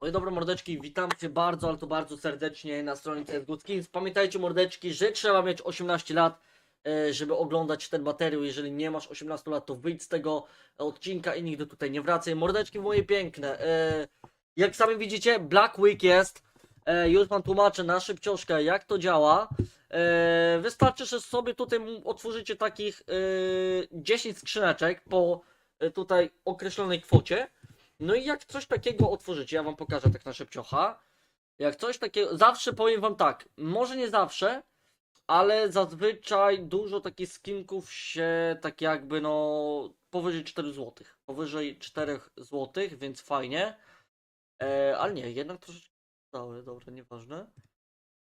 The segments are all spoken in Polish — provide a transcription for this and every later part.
Oj, dobra mordeczki, witam cię bardzo, ale to bardzo serdecznie na stronie CSGO Skins. Pamiętajcie mordeczki, że trzeba mieć 18 lat, e, żeby oglądać ten materiał. Jeżeli nie masz 18 lat, to wyjdź z tego odcinka i nigdy tutaj nie wracaj. Mordeczki moje piękne. e, Jak sami widzicie, Black Week jest. E, Już wam tłumaczę na szybcioszkę, jak to działa. E, Wystarczy, że sobie tutaj otworzycie takich e, 10 skrzyneczek po e, tutaj określonej kwocie. No i jak coś takiego otworzycie, ja wam pokażę tak na szybciocha. Jak coś takiego, zawsze powiem wam tak, może nie zawsze, ale zazwyczaj dużo takich skinków się tak jakby no powyżej 4 zł. Powyżej 4 zł, więc fajnie. E, ale nie, jednak troszeczkę dały, dobra, nieważne.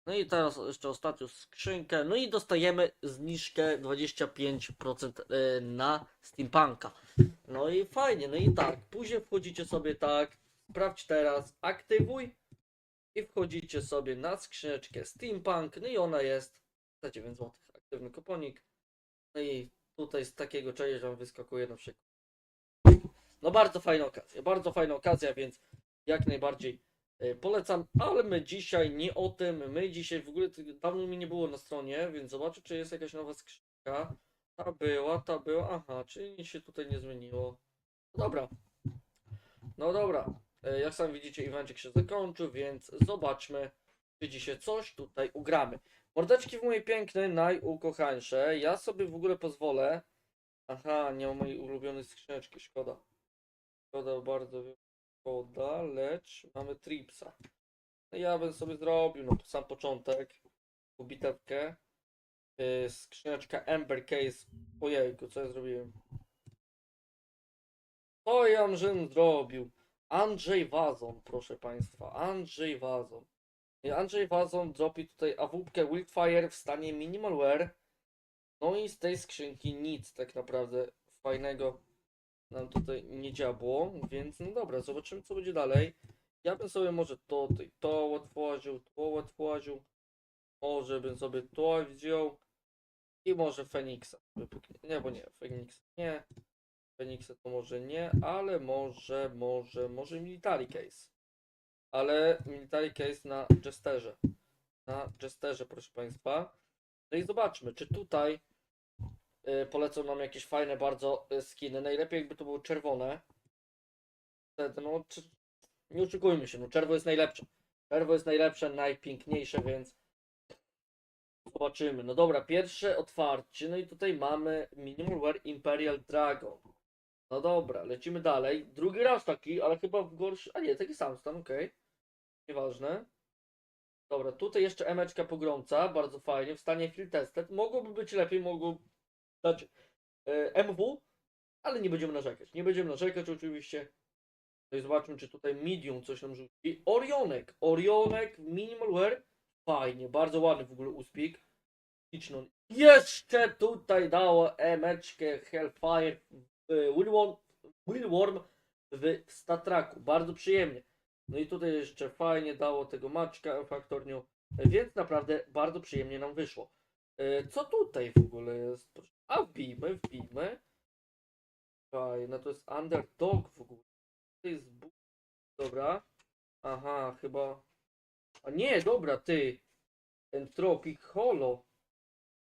No i teraz jeszcze ostatnią skrzynkę. No i dostajemy zniżkę 25% e, na Steampunka. No i fajnie, no i tak. Później wchodzicie sobie tak. Sprawdź teraz, aktywuj. I wchodzicie sobie na skrzyneczkę Steampunk. No i ona jest za 9 zł. Aktywny kuponik. No i tutaj z takiego czegoś wam wyskakuje na przykład. No bardzo fajna okazja, bardzo fajna okazja, więc jak najbardziej polecam, ale my dzisiaj nie o tym, my dzisiaj w ogóle dawno mi nie było na stronie, więc zobaczę czy jest jakaś nowa skrzynka. Ta była, ta była, aha, czyli nic się tutaj nie zmieniło. No dobra. No dobra, e, jak sami widzicie evencik się zakończył, więc zobaczmy, czy dzisiaj coś tutaj ugramy. Mordeczki w moje piękne, najukochańsze, ja sobie w ogóle pozwolę, aha, nie mam mojej ulubionej skrzyneczki, szkoda. Szkoda bardzo, szkoda, lecz mamy tripsa. No ja bym sobie zrobił, no sam początek, bitewkę. Yy, skrzyneczka Ember Case. Ojejku, co ja zrobiłem? Co ja żem zrobił? Andrzej Wazon, proszę Państwa. Andrzej Wazon. Andrzej Wazon dropi tutaj awupkę Wildfire w stanie Minimalware. No i z tej skrzynki nic tak naprawdę fajnego nam tutaj nie działo, więc no dobra, zobaczymy co będzie dalej. Ja bym sobie może to, to, to to otworzył. Może bym sobie to wziął. I może Feniksa. Nie, bo nie, Feniks nie. Feniksa to może nie, ale może, może, może Military Case. Ale Military Case na Jesterze. Na Jesterze, proszę Państwa. No i zobaczmy, czy tutaj polecą nam jakieś fajne bardzo y, skiny. Najlepiej jakby to było czerwone. No, czy, nie oczekujmy się, no czerwo jest najlepsze. Czerwo jest najlepsze, najpiękniejsze, więc Zobaczymy. No dobra, pierwsze otwarcie. No i tutaj mamy Minimalware Imperial Dragon. No dobra, lecimy dalej. Drugi raz taki, ale chyba w gorszy. A nie, taki sam stan, okej. Nieważne. Dobra, tutaj jeszcze emeczka pogromca, bardzo fajnie, w stanie field tested. Mogłoby być lepiej, mogło dać e, MW, ale nie będziemy narzekać. Nie będziemy narzekać oczywiście. No i zobaczmy, czy tutaj medium coś nam rzuci. Orionek, Orionek, Minimalware. Fajnie, bardzo ładny w ogóle uspik. Jeszcze tutaj dało emeczkę Hellfire Willworm, Willworm w Statraku. Bardzo przyjemnie. No i tutaj jeszcze fajnie dało tego maczka Faktorniu, więc naprawdę bardzo przyjemnie nam wyszło. Y, Co tutaj w ogóle jest? A wbijmy, wbijmy. Fajne, to jest Underdog w ogóle. To jest bu- Dobra. Aha, chyba. A nie, dobra, ty. Entropic Holo.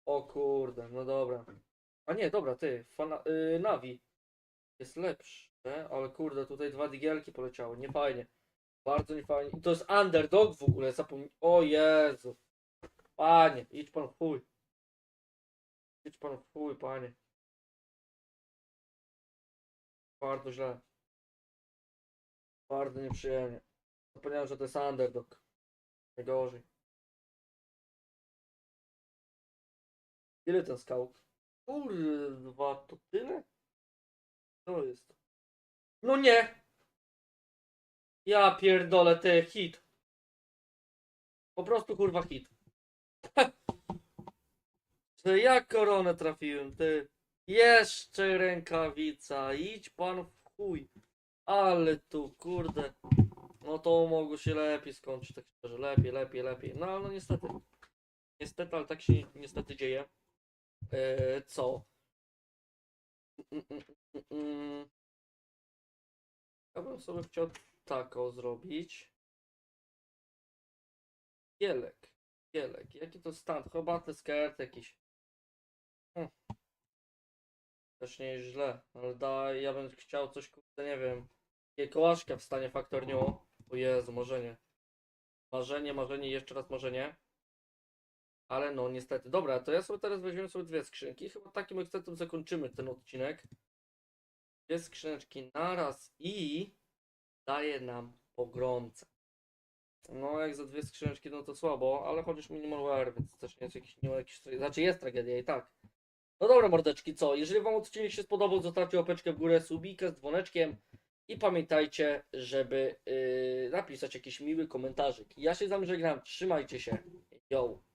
O kurde, no dobra. A nie, dobra, ty. Fana, yy, Navi. Jest lepsze, ale kurde, tutaj dwa digielki poleciały. Nie fajnie. Bardzo niefajnie. I to jest underdog w ogóle, zapomnij. O Jezu. Panie, idź pan chuj. Idź pan w chuj, panie. Bardzo źle. Bardzo nieprzyjemnie. Zapomniałem, że to jest underdog. Najgorzej. Ile ten scout? Kurwa, to tyle? To jest. No nie! Ja pierdolę, ty hit. Po prostu kurwa hit. Że ja koronę trafiłem, ty. Jeszcze rękawica, idź pan w chuj. Ale tu, kurde. No to mogło się lepiej skończyć, tak szczerze. Lepiej, lepiej, lepiej. No, no niestety. Niestety, ale tak się niestety dzieje. Eee, co? Ja bym sobie chciał tako zrobić. Kielek. Kielek. Jaki to stan? Chyba skirt jakiś. Hm. Też nie jest źle, ale daj, ja bym chciał coś, kurde, nie wiem. Takie kołaszka w stanie Factor New. O Jezu, marzenie. Marzenie, marzenie, jeszcze raz marzenie. Ale no niestety. Dobra, to ja sobie teraz weźmiemy sobie dwie skrzynki. Chyba takim akcentem zakończymy ten odcinek. Dwie skrzyneczki naraz i daje nam pogromcę. No jak za dwie skrzyneczki no to słabo, ale chociaż minimal wear, więc też nie jest jakiś, nie ma jakiś, znaczy jest tragedia i tak. No dobra mordeczki, co? Jeżeli wam odcinek się spodobał, zostawcie łapeczkę w górę, subika z dzwoneczkiem i pamiętajcie, żeby yy, napisać jakiś miły komentarzyk. Ja się z wami żegnam, trzymajcie się. Yo!